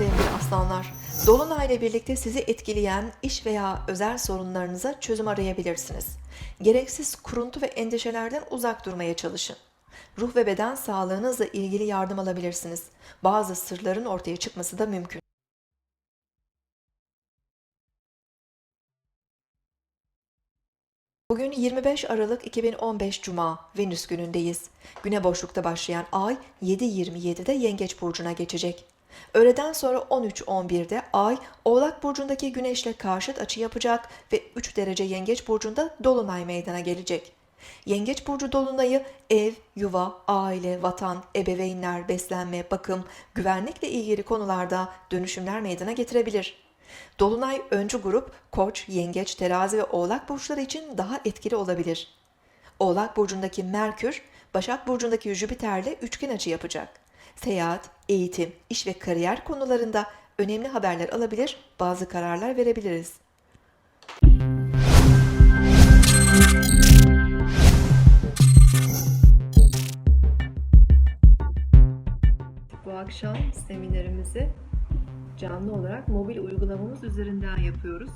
Aslanlar, Dolunay ile birlikte sizi etkileyen iş veya özel sorunlarınıza çözüm arayabilirsiniz. Gereksiz kuruntu ve endişelerden uzak durmaya çalışın. Ruh ve beden sağlığınızla ilgili yardım alabilirsiniz. Bazı sırların ortaya çıkması da mümkün. Bugün 25 Aralık 2015 Cuma, Venüs günündeyiz. Güne boşlukta başlayan ay 7.27'de Yengeç Burcu'na geçecek. Öğleden sonra 13.11'de ay Oğlak Burcu'ndaki Güneş'le karşıt açı yapacak ve 3 derece Yengeç Burcu'nda Dolunay meydana gelecek. Yengeç Burcu Dolunay'ı ev, yuva, aile, vatan, ebeveynler, beslenme, bakım, güvenlikle ilgili konularda dönüşümler meydana getirebilir. Dolunay öncü grup Koç, Yengeç, Terazi ve Oğlak burçları için daha etkili olabilir. Oğlak burcundaki Merkür, Başak burcundaki Jüpiter'le üçgen açı yapacak. Seyahat, eğitim, iş ve kariyer konularında önemli haberler alabilir, bazı kararlar verebiliriz. Bu akşam seminerimizi canlı olarak mobil uygulamamız üzerinden yapıyoruz.